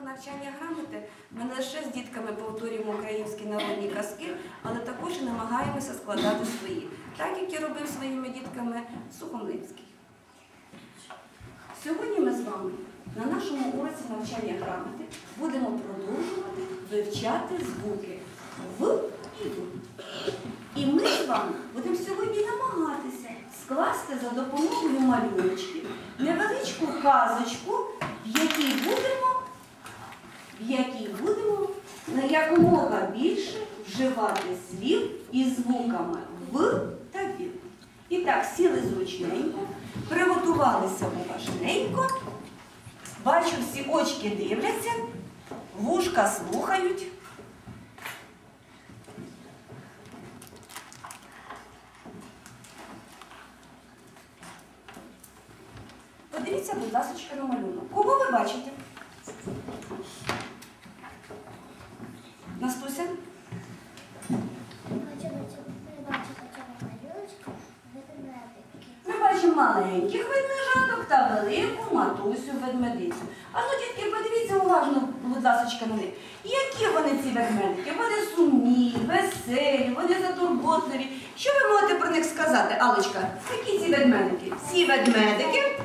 уроках навчання грамоти ми не лише з дітками повторюємо українські народні казки, але також і намагаємося складати свої, так як і робив своїми дітками Сухомлинський. Сьогодні ми з вами на нашому уроці навчання грамоти будемо продовжувати вивчати звуки В і В. І ми з вами будемо сьогодні намагатися скласти за допомогою малюночків невеличку казочку, в якій будемо, в якій будемо на якомога більше вживати слів із звуками В та Ві. І так, сіли зручненько, приготувалися уважненько. Бачу, всі очки дивляться, вушка слухають. Подивіться, будь ласка, на малюнок. Кого ви бачите? Маленьких ведмежаток та велику матусю ведмедицю. А ну, дітки, подивіться уважно, будь ласка, на них. Які вони ці ведмедики? Вони сумні, веселі, вони затурботливі. Що ви можете про них сказати, Алочка? Які ці ведмедики? Ці ведмедики.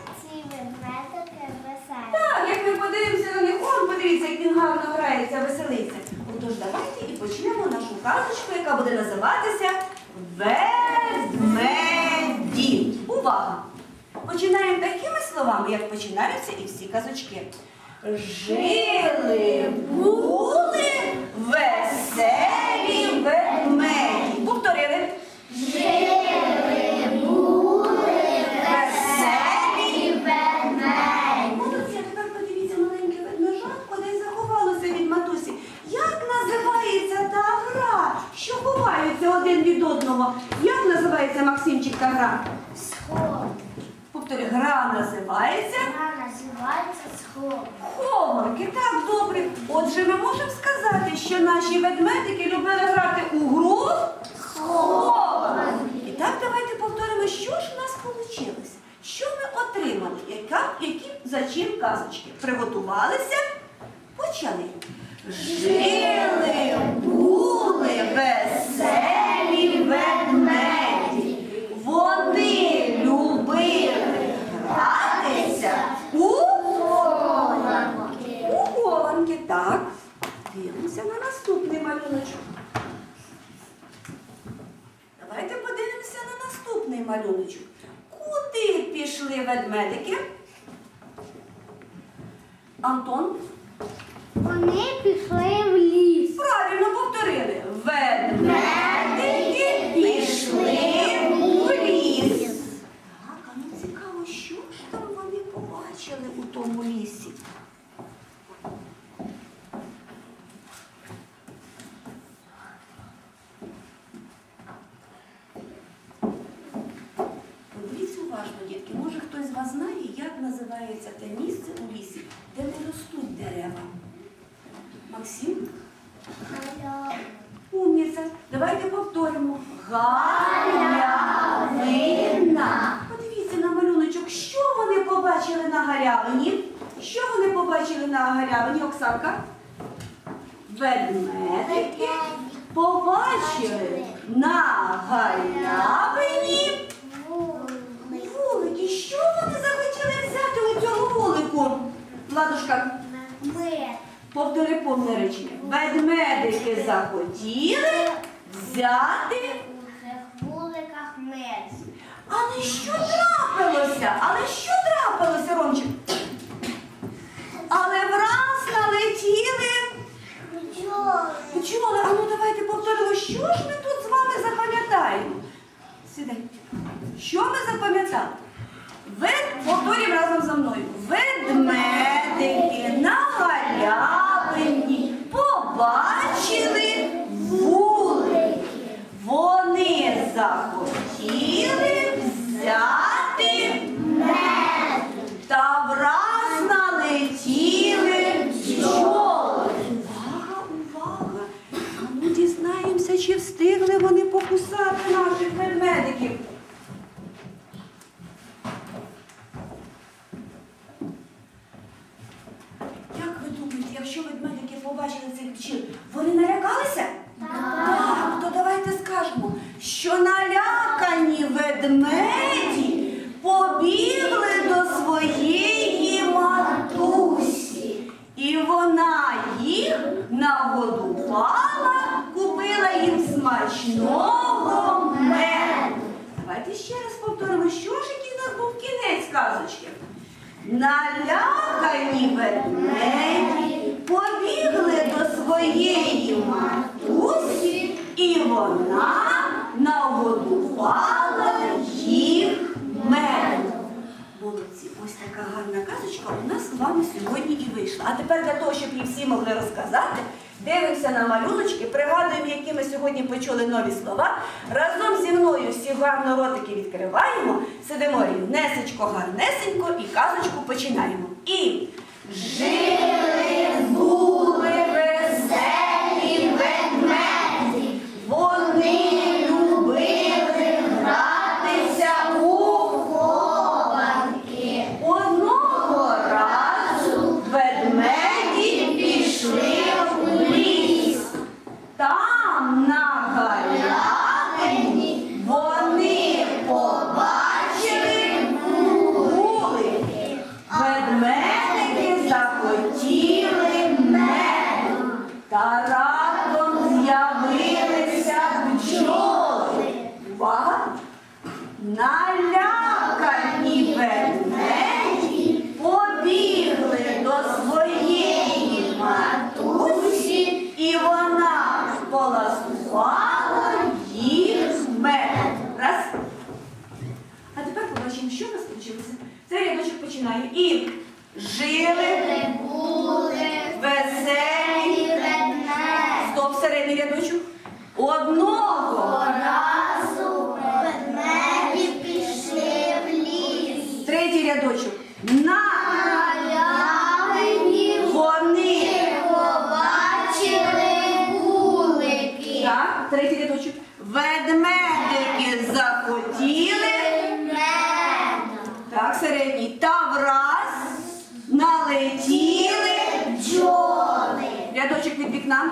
веселі. Так, як ми подивимося на них, он подивіться, як він гарно грається, веселиться. Отож, давайте і почнемо нашу казочку, яка буде називатися Ведмеді. Увага! Починаємо такими словами, як починаються і всі казочки. Жили були веселі ведмеді. Повторили. Жили, були Веселі Молодці, а тепер подивіться маленьке ведмежатко, де заховалося від матусі. Як називається та гра, що ховаються один від одного? Як називається Максимчик та гра? Повторюю, гра називається хованки. Так, добре. Отже, ми можемо сказати, що наші ведмедики любили грати у гру хованки. І так, давайте повторимо, що ж у нас вийшло. Що ми отримали? Яка, які зачин казочки? Приготувалися? Почали. Жили, були веселі ведмеді. Вони любили гратися у у хованки. Так. Дивимося на наступний малюночок. Давайте подивимося на наступний малюночок. Куди пішли ведмедики? Антон? Вони пішли в ліс. Правильно повторили. Ведмедики пішли в ліс. Так, а ну цікаво, що ж там вони побачили у тому лісі? Подивіться уважно, дітки. Може хтось з вас знає, як називається те місце у лісі, де не ростуть дерева? Максим? Умніця. Давайте повторимо. Галявина. Подивіться на малюночок, що вони побачили на галявині? Що вони побачили на галявині, Оксанка? Ведмедики побачили на галявині вулики. Що вони захотіли взяти у цьому вулику? Ладушка, Мед. повтори повне речення. Ведмедики захотіли взяти. В вуликах мед. Але що трапилося? Але що трапилося, Ромчик? Але враз налетіли. Нічого. Чули? А ну давайте повторимо, що ж ми тут з вами запам'ятаємо? Сідай. Що ми запам'ятали? Вед... Повторюємо разом за мною. Ведмедики на галявині побачили вулики. Вони захотіли взяти мед. Та враз налетіли бджоли. Увага, увага! А ми дізнаємося, чи встигли вони побачили вони налякалися? Так, то давайте скажемо, що налякані ведмеді побігли до своєї матусі. І вона їх нагодувала, купила їм смачного меду. Давайте ще раз повторимо, що ж який у нас був кінець казочки. Налякані ведмеді побігли до своєї матусі, і вона нагодувала їх медом. Молодці, ось така гарна казочка у нас з вами сьогодні і вийшла. А тепер для того, щоб її всі могли розказати, дивимося на малюночки, пригадуємо, які ми сьогодні почули нові слова. Разом зі мною всі гарно ротики відкриваємо, сидимо рівнесечко, гарнесенько і казочку починаємо. І жили раптом з'явилися бджоли. Увага! Налякані ведмеді побігли до своєї матусі, і вона поласувала їх медом. Раз. А тепер побачимо, що в нас вийшло. Цей рядочок починає. І жили Стоп, рядочок. Одного. Разу ведмеді пішли в ліс. Третій рядочок. На Галявині вони. побачили кулики. Так, третій рядочок. Ведмедики захотіли. Медом. Так, середній. Та враз налетіли. Бджоли. Рядочок від вікна.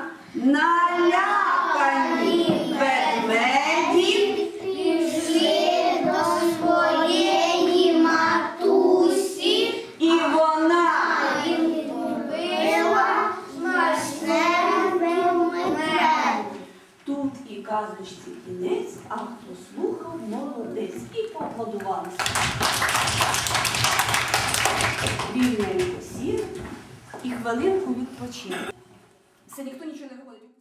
Налякані ведмеді. Пішли до своєї матусі. І вона. І купила смачне меду. Тут і казочці кінець, а хто слухав, молодець. І поаплодувалися. Рівненько сіли і хвилинку відпочили. Це ніхто нічого не говорить.